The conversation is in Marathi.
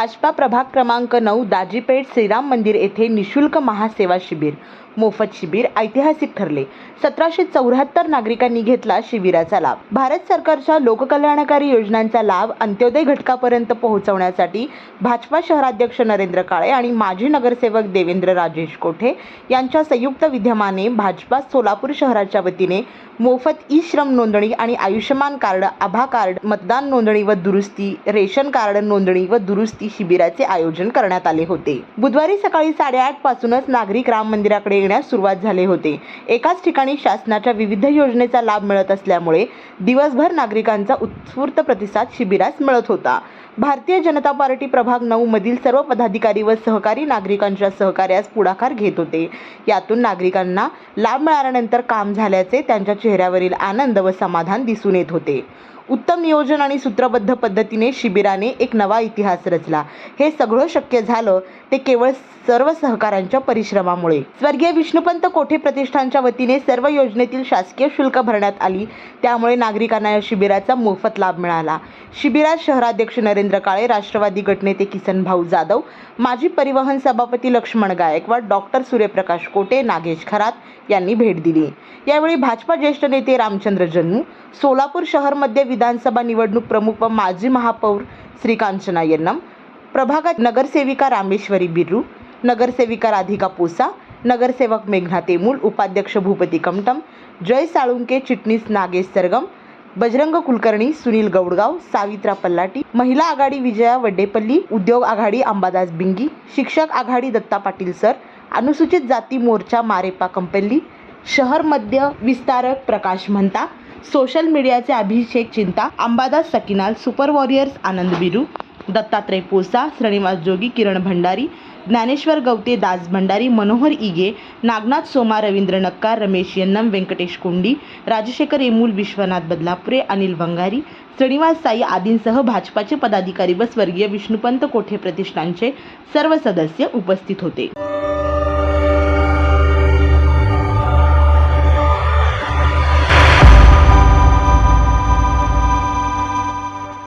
भाजपा प्रभाग क्रमांक नऊ दाजीपेठ श्रीराम मंदिर येथे निशुल्क महासेवा शिबिर. मोफत शिबिर ऐतिहासिक ठरले. सतराशे चौऱ्याहत्तर नागरिकांनी घेतला शिबिराचा लाभ. भारत सरकारच्या लोककल्याणकारी योजनांचा लाभ अंत्योदय घटकापर्यंत पोहोचवण्यासाठी भाजपा शहराध्यक्ष नरेंद्र काळे आणि माजी नगरसेवक देवेंद्र राजेश कोठे यांच्या संयुक्त विद्यमाने भाजपा सोलापूर शहराच्या वतीने मोफत ई श्रम नोंदणी आणि आयुष्यमान कार्ड आभा कार्ड मतदान नोंदणी व दुरुस्ती रेशन कार्ड नोंदणी व दुरुस्ती शिबिराचे आयोजन करण्यात आले होते. बुधवारी सकाळी साडेआठ पासूनच नागरिक राम मंदिराकडे येण्यास सुरुवात झाले होते. एकाच ठिकाणी शासनाच्या विविध योजनेचा लाभ मिळत असल्यामुळे दिवसभर नागरिकांचा उत्स्फूर्त प्रतिसाद शिबिरास मिळत होता. भारतीय जनता पार्टी प्रभाग नऊ मधील सर्व पदाधिकारी व सहकारी नागरिकांच्या सहकार्यास पुढाकार घेत होते. यातून नागरिकांना लाभ मिळाल्यानंतर काम झाल्याचे त्यांच्या चेहऱ्यावरील आनंद व समाधान दिसून येत होते. उत्तम नियोजन आणि सूत्रबद्ध पद्धतीने शिबिराने एक नवा इतिहास रचला. हे सगळं शक्य झालं ते केवळ सर्व सहकाऱ्यांच्या परिश्रमामुळे. स्वर्गीय विष्णुपंत कोठे प्रतिष्ठानच्या वतीने सर्व योजनेतील शासकीय शुल्क भरण्यात आली त्यामुळे नागरिकांना या शिबिराचा मोफत लाभ मिळाला. शिबिरात शहराध्यक्ष नरेंद्र काळे राष्ट्रवादी गटनेते किसन भाऊ जाधव माजी परिवहन सभापती लक्ष्मण गायकवाड डॉक्टर सूर्यप्रकाश कोटे नागेश खरात यांनी भेट दिली. यावेळी भाजपा ज्येष्ठ नेते रामचंद्र जन्नू सोलापूर शहरमध्ये विधानसभा निवडणूक प्रमुख व माजी महापौर श्रीकांचना यन्नम प्रभागात नगरसेविका रामेश्वरी बिर्रू नगरसेविका राधिका पोसा नगरसेवक मेघना तेमूल उपाध्यक्ष भूपती कमटम जय साळुंके चिटणीस नागेश सरगम बजरंग कुलकर्णी सुनील गौडगाव सावित्रा पल्लाटी महिला आघाडी विजया वड्डेपल्ली उद्योग आघाडी अंबादास बिंगी शिक्षक आघाडी दत्ता पाटील सर अनुसूचित जाती मोर्चा मारेपा कंपल्ली शहर मध्य विस्तारक प्रकाश म्हणता सोशल मीडियाचे अभिषेक चिंता अंबादास सकिनाल सुपर वॉरियर्स आनंद बिरू दत्तात्रय पोसा श्रीनिवास जोगी किरण भंडारी ज्ञानेश्वर गवते दास भंडारी मनोहर इगे नागनाथ सोमा रवींद्र नक्कार रमेश यन्नम व्यंकटेश कोंडी राजशेखर एमूल विश्वनाथ बदलापुरे अनिल भंगारी श्रीनिवास साई आदींसह भाजपाचे पदाधिकारी व स्वर्गीय विष्णुपंत कोठे प्रतिष्ठानचे सर्व सदस्य उपस्थित होते.